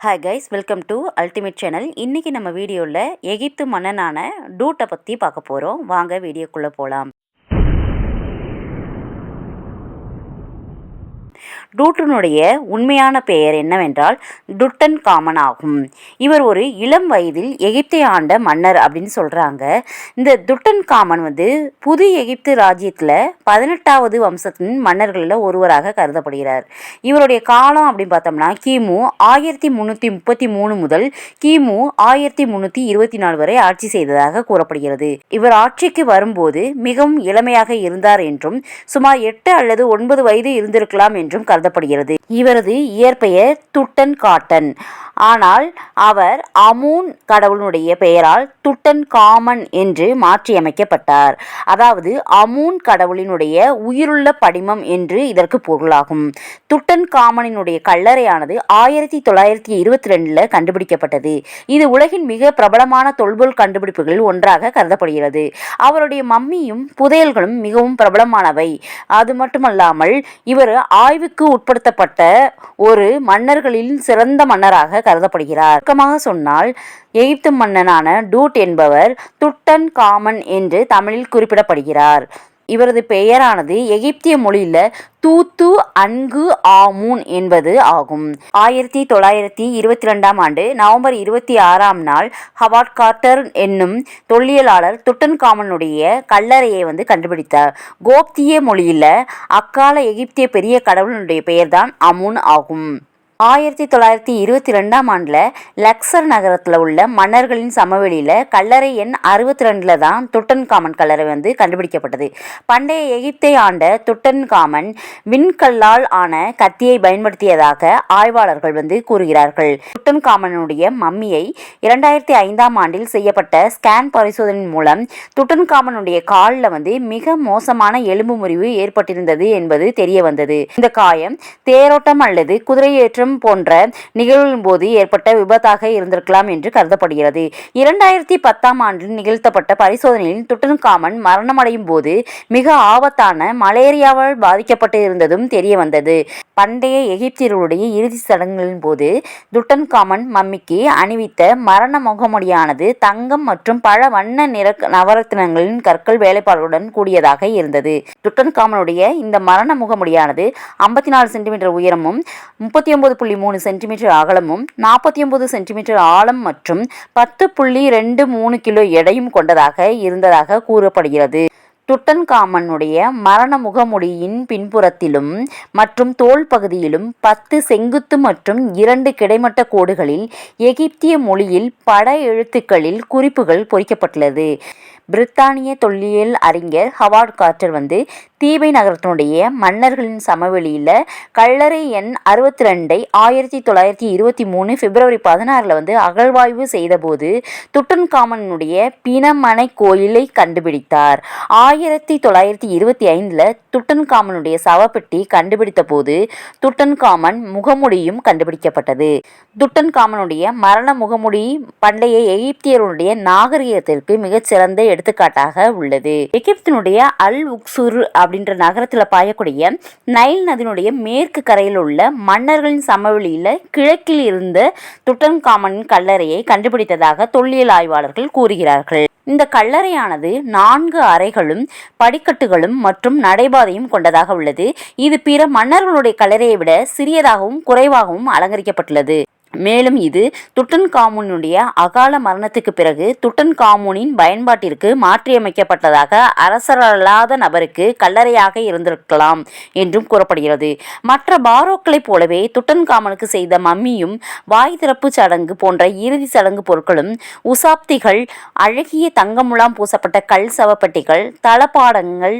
Hi guys welcome to ultimate channel இன்றைக்கி நம்ம வீடியோவில் எகிப்து மன்னனான டூட்டை பற்றி பார்க்க போகிறோம் வாங்க வீடியோக்குள்ளே போகலாம் டூட்டனுடைய உண்மையான பெயர் என்னவென்றால் டுட்டன் காமன் ஆகும். இவர் ஒரு இளம் வயதில் எகிப்தை ஆண்ட மன்னர் அப்படின்னு சொல்கிறாங்க இந்த துட்டன் காமன் வந்து புது எகிப்து ராஜ்யத்தில் பதினெட்டாவது வம்சத்தின் மன்னர்களில் ஒருவராக கருதப்படுகிறார். இவருடைய காலம் அப்படின்னு பார்த்தோம்னா கிமு ஆயிரத்தி முந்நூற்றி முப்பத்தி மூணு முதல் கிமு ஆயிரத்தி முந்நூற்றி இருபத்தி நாலு வரை ஆட்சி செய்ததாக கூறப்படுகிறது. இவர் ஆட்சிக்கு வரும்போது மிகவும் இளமையாக இருந்தார் என்றும் சுமார் எட்டு அல்லது ஒன்பது வயது இருந்திருக்கலாம் என்றும் கருதப்படுகிறது. இவரது இயற்பெயர் துட்டன் காட்டன் ஆனால் அவர் அமூன் கடவுளுடைய பெயரால் துட்டன் காமன் என்று மாற்றியமைக்கப்பட்டார். அதாவது அமூன் கடவுளினுடைய உயிருள்ள படிமம் என்று இதற்கு பொருளாகும். துட்டன் காமனினுடைய கல்லறையானது ஆயிரத்தி தொள்ளாயிரத்தி இருபத்தி ரெண்டில் கண்டுபிடிக்கப்பட்டது. இது உலகின் மிக பிரபலமான தொல்பொருள் கண்டுபிடிப்புகளில் ஒன்றாக கருதப்படுகிறது. அவருடைய மம்மியும் புதையல்களும் மிகவும் பிரபலமானவை. அது மட்டுமல்லாமல் இவர் ஆய்வுக்கு உட்படுத்தப்பட்ட ஒரு மன்னர்களில் சிறந்த மன்னராக கருதப்படுகிறார். சுருக்கமாக சொன்னால் எகிப்து மன்னனான டூட் என்பவர் துட்டன் காமன் என்று தமிழில் குறிப்பிடப்படுகிறார். இவரது பெயரானது எகிப்திய மொழியில் தூத்து அன்கு ஆமூன் என்பது ஆகும். ஆயிரத்தி தொள்ளாயிரத்தி இருபத்தி ரெண்டாம் ஆண்டு நவம்பர் இருபத்தி ஆறாம் நாள் ஹவார்ட் கார்டர் என்னும் தொல்லியலாளர் துட்டன் காமனுடைய கல்லறையை வந்து கண்டுபிடித்தார். கோப்திய மொழியில் அக்கால எகிப்திய பெரிய கடவுளுடைய பெயர்தான் அமுன் ஆகும். ஆயிரத்தி தொள்ளாயிரத்தி இருபத்தி ரெண்டாம் ஆண்டில் லக்சர் நகரத்தில் உள்ள மன்னர்களின் சமவெளியில் கல்லறை எண் அறுபத்தி ரெண்டில் தான் துட்டன் காமன் கல்லறை வந்து கண்டுபிடிக்கப்பட்டது. பண்டைய எகிப்தை ஆண்ட துட்டன் காமன் விண்கல்லால் ஆன கத்தியை பயன்படுத்தியதாக ஆய்வாளர்கள் வந்து கூறுகிறார்கள். துட்டன் காமனுடைய மம்மியை இரண்டாயிரத்தி ஐந்தாம் ஆண்டில் செய்யப்பட்ட ஸ்கேன் பரிசோதனை மூலம் துட்டன் காமனுடைய காலில் வந்து மிக மோசமான எலும்பு முறிவு ஏற்பட்டிருந்தது என்பது தெரிய வந்தது இந்த காயம் தேரோட்டம் அல்லது குதிரையேற்றம் விபரம் போன்ற நிகழ்வின் போது ஏற்பட்ட விபத்தாக இருந்திருக்கலாம் என்று கருதப்படுகிறது. இரண்டாயிரத்தி பத்தாம் ஆண்டில் நிகழ்த்தப்பட்ட பரிசோதனையில் துட்டன்காமன் மரணமடையும் போது மிக ஆபத்தான மலேரியாவால் பாதிக்கப்பட்டு இருந்ததும் தெரிய வந்தது. பண்டைய எகிப்தியர்களுடைய இறுதி சடங்குகளின் போது துட்டன்காமன் மம்மிக்கு அணிவித்த மரண முகமுடியானது தங்கம் மற்றும் பல வண்ண நிற நவரத்தினங்களின் கற்கள் வேலைப்பாடுகளுடன் கூடியதாக இருந்தது. துட்டன்காமனுடைய இந்த மரண முகமுடியானது ஐம்பத்தி நாலு சென்டிமீட்டர் உயரமும் முப்பத்தி ஒன்பது புள்ளி மூணு சென்டிமீட்டர் அகலமும் நாற்பத்தி ஒன்பது சென்டிமீட்டர் ஆழம் மற்றும் பத்து புள்ளி ரெண்டு மூணு கிலோ எடையும் கொண்டதாக இருந்ததாக கூறப்படுகிறது. துட்டன்காமனுடைய மரண முகமுடியின் பின்புறத்திலும் மற்றும் தோல் பகுதியிலும் பத்து செங்குத்து மற்றும் இரண்டு கிடைமட்ட கோடுகளில் எகிப்திய மொழியில் பட எழுத்துக்களில் குறிப்புகள் பொறிக்கப்பட்டுள்ளது. பிரித்தானிய தொல்லியல் அறிஞர் ஹவார்ட் கார்ட்டர் வந்து தீபை நகரத்தினுடைய மன்னர்களின் சமவெளியில் கல்லறை எண் அறுபத்தி ரெண்டை ஆயிரத்தி தொள்ளாயிரத்தி இருபத்தி மூணு பிப்ரவரி பதினாறில் வந்து அகழ்வாய்வு செய்தபோது துட்டன்காமனுடைய பிணமனை கோயிலை கண்டுபிடித்தார். ஆயிரத்தி தொள்ளாயிரத்தி இருபத்தி ஐந்தில் துட்டன்காமனுடைய சவப்பெட்டி கண்டுபிடித்த போது துட்டன்காமன் முகமுடியும் கண்டுபிடிக்கப்பட்டது. துட்டன்காமனுடைய மரண முகமுடி பண்டைய எகிப்தியருடைய நாகரிகத்திற்கு மிகச்சிறந்த எடுத்துக்காட்டாக உள்ளது. எகிப்தினுடைய அல் உக்சூர் அப்படின்ற நகரத்தில் பாயக்கூடிய நைல் நதியினுடைய மேற்கு கரையில் உள்ள மன்னர்களின் சமவெளியில் கிழக்கில் இருந்த துட்டன்காமனின் கல்லறையை கண்டுபிடித்ததாக தொல்லியல் ஆய்வாளர்கள் கூறுகிறார்கள். இந்த கல்லறையானது நான்கு அறைகளும் படிக்கட்டுகளும் மற்றும் நடைபாதையும் கொண்டதாக உள்ளது. இது பிற மன்னர்களுடைய கல்லறையை விட சிறியதாகவும் குறைவாகவும் அலங்கரிக்கப்பட்டுள்ளது. மேலும் இது துட்டன் காமூனுடைய அகால மரணத்துக்கு பிறகு துட்டன் காமூனின் பயன்பாட்டிற்கு மாற்றியமைக்கப்பட்டதாக அரசரல்லாத நபருக்கு கல்லறையாக இருந்திருக்கலாம் என்றும் கூறப்படுகிறது. மற்ற பாரோக்களைப் போலவே துட்டன் காமனுக்கு செய்த மம்மியும் வாய் திறப்பு சடங்கு போன்ற இறுதி சடங்கு பொருட்களும் உசாப்திகள் அழகிய தங்கமுலாம் பூசப்பட்ட கல் சவப்பெட்டிகள் தளபாடங்கள்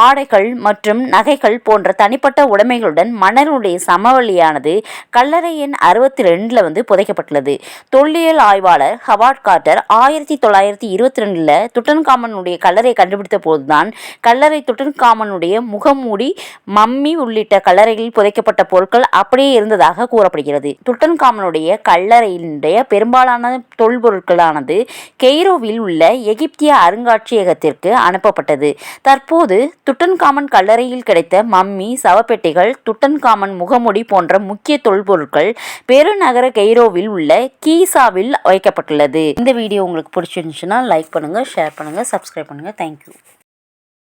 ஆடைகள் மற்றும் நகைகள் போன்ற தனிப்பட்ட உடைமைகளுடன் மன்னருடைய சமவெளியானது கல்லறை எண் அறுபத்தி ரெண்டு ரெண்டில் வந்து புதைக்கப்பட்டுள்ளது. தொல்லியல் ஆய்வாளர் ஹவார்ட் கார்ட்டர் ஆயிரத்தி தொள்ளாயிரத்தி இருபத்தி ரெண்டில் துட்டன்காமனுடைய கல்லறை கண்டுபிடித்த போதுதான் கல்லறை துட்டன்காமனுடைய முகமூடி மம்மி உள்ளிட்ட கல்லறைகளில் புதைக்கப்பட்ட பொருட்கள் அப்படியே இருந்ததாக கூறப்படுகிறது. துட்டன்காமனுடைய கல்லறையினுடைய பெரும்பாலான தொல்பொருட்களானது கெய்ரோவில் உள்ள எகிப்திய அருங்காட்சியகத்திற்கு அனுப்பப்பட்டது. தற்போது துட்டன்காமன் கல்லறையில் கிடைத்த மம்மி சவப்பெட்டிகள் துட்டன்காமன் முகமுடி போன்ற முக்கிய தொல்பொருட்கள் பெருநகர தலைநகர கெய்ரோவில் உள்ள கீசாவில் வைக்கப்பட்டுள்ளது. இந்த வீடியோ உங்களுக்கு பிடிச்சிருந்துச்சுன்னா லைக் பண்ணுங்கள் ஷேர் பண்ணுங்கள் சப்ஸ்கிரைப் பண்ணுங்கள் தேங்க்யூ